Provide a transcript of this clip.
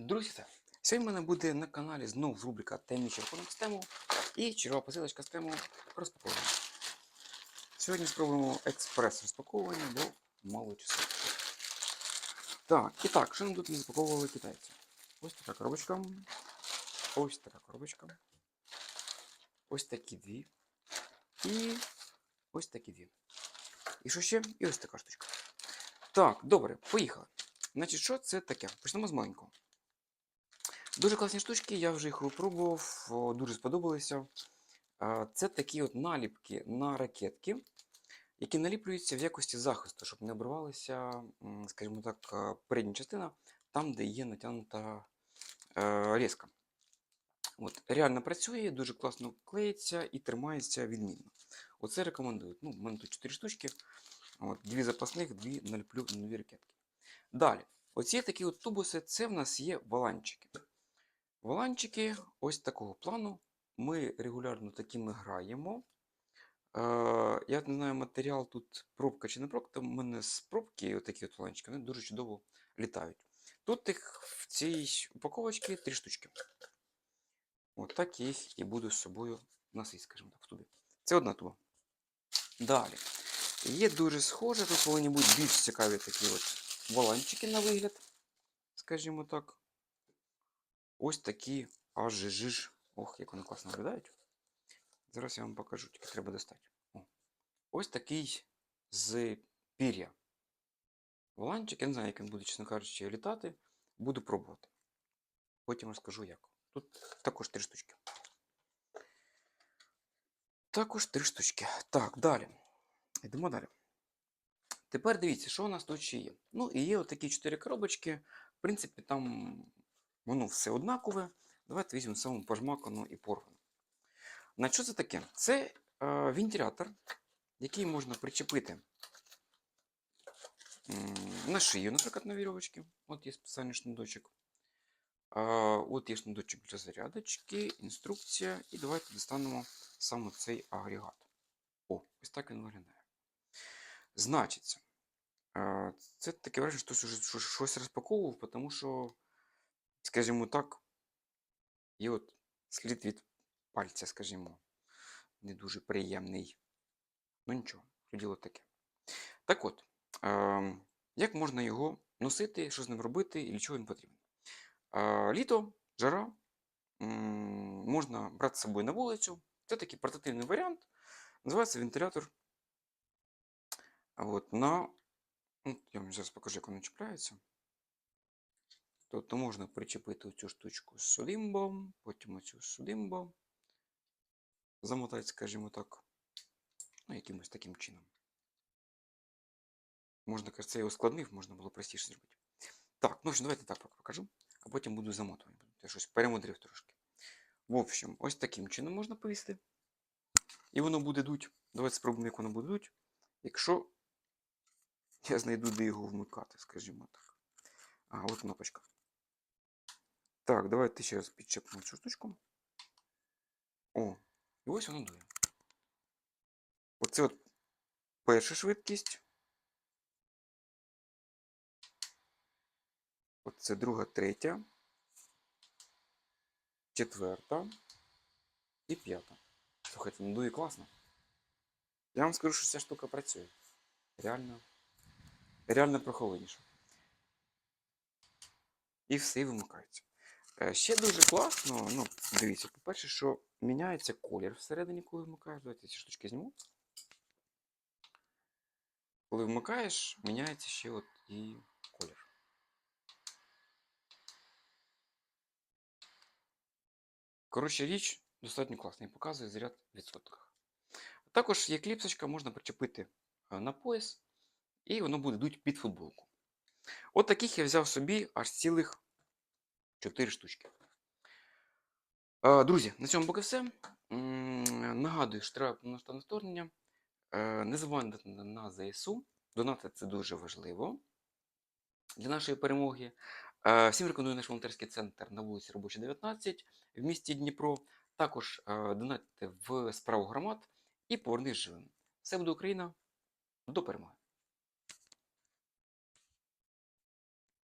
Друзі, сьогодні в мене буде на каналі знову рубрика рахунок з тему і чергова посилочка з тему розпаковування. Сьогодні спробуємо експрес розпаковування, бо мало часу. Так, і так, що нам тут не запаковували китайці? Ось така коробочка. Ось така коробочка. Ось такі дві. І ось такі дві. І що ще? І ось така штучка. Так, добре, поїхали. Значить, що це таке? Почнемо з маленького. Дуже класні штучки, я вже їх випробував, дуже сподобалися. Це такі от наліпки на ракетки, які наліплюються в якості захисту, щоб не обривалася, скажімо так, передня частина, там, де є натягнута е, різка. От, реально працює, дуже класно клеїться і тримається відмінно. Оце рекомендую. Ну, в мене тут 4 штучки. От, дві запасних, дві наліплю на нові ракетки. Далі, оці такі от тубуси, це в нас є валанчики. Валанчики ось такого плану. Ми регулярно такими граємо. Е, я не знаю, матеріал тут пробка чи не пробка, у мене з пробки отакі от валанчики, вони дуже чудово літають. Тут їх в цій упаковочці три штучки. От так я їх і буду з собою носити, скажімо так, в тубі. Це одна туба. Далі. Є дуже схоже, тут повинні бути більш цікаві такі от валанчики на вигляд, скажімо так. Ось такі аж Ох, як вони класно виглядають. Зараз я вам покажу, тільки треба достати. О. Ось такий з пір'я. Воланчик, я не знаю, як він буде, чесно кажучи, літати. Буду пробувати. Потім розкажу як. Тут також три штучки. Також три штучки. Так, далі. Йдемо далі. Тепер дивіться, що у нас тут ще є. Ну, і є отакі чотири коробочки. В принципі, там воно все однакове. Давайте візьмемо саму пожмакану і порвану. На що це таке? Це е, вентилятор, який можна причепити на шию, наприклад, на вірьовочки. От є спеціальний шнурочок. А, от є шнурочок для зарядочки, інструкція. І давайте достанемо саме цей агрегат. О, ось так він виглядає. Значиться, е, це таке враження, що щось розпаковував, тому що, скажімо так, є от слід від пальця, скажімо, не дуже приємний. Ну нічого, то діло таке. Так от, е, як можна його носити, що з ним робити і для чого він потрібен? Е, літо, жара, м, можна брати з собою на вулицю. Це такий портативний варіант. Називається вентилятор. От на. ну, Я вам зараз покажу, як воно чіпляється. Тобто можна причепити цю штучку з судимбом, потім оцю судимбом. Замотати, скажімо так, ну, якимось таким чином. Можна, кажется, я його складнив, можна було простіше зробити. Так, ну що, давайте так покажу, а потім буду замотувати. Я щось перемудрив трошки. В общем, ось таким чином можна повісти. І воно буде дуть. Давайте спробуємо, як воно буде дуть. Якщо я знайду, де його вмикати, скажімо так. А, от кнопочка. Так, давайте ще раз підчепимо цю штучку. О, і ось воно дує. Оце от перша швидкість. Оце друга, третя, четверта і п'ята. Слухайте, ну дує класно. Я вам скажу, що ця штука працює. Реально. Реально прохолодніше. І все і вимикається. Е, Ще дуже класно, ну, дивіться, по-перше, що міняється колір всередині, коли вмикаєш. Давайте ці штучки зніму. Коли вмикаєш, міняється ще от і колір. Коротше, річ достатньо класна і показує заряд в відсотках. Також є кліпсочка, можна причепити е, на пояс, і воно буде дуть під футболку. От таких я взяв собі аж цілих 4 штучки. Е, Друзі, на цьому поки все. Нагадую, що треба повноштабне вторгнення. Е, Не забувайте на на ЗСУ. Донати це дуже важливо для нашої перемоги. Е, Всім рекомендую наш волонтерський центр на вулиці Робоча, 19 в місті Дніпро. Також донатьте в справу громад і повернись живим. Все буде Україна. До перемоги!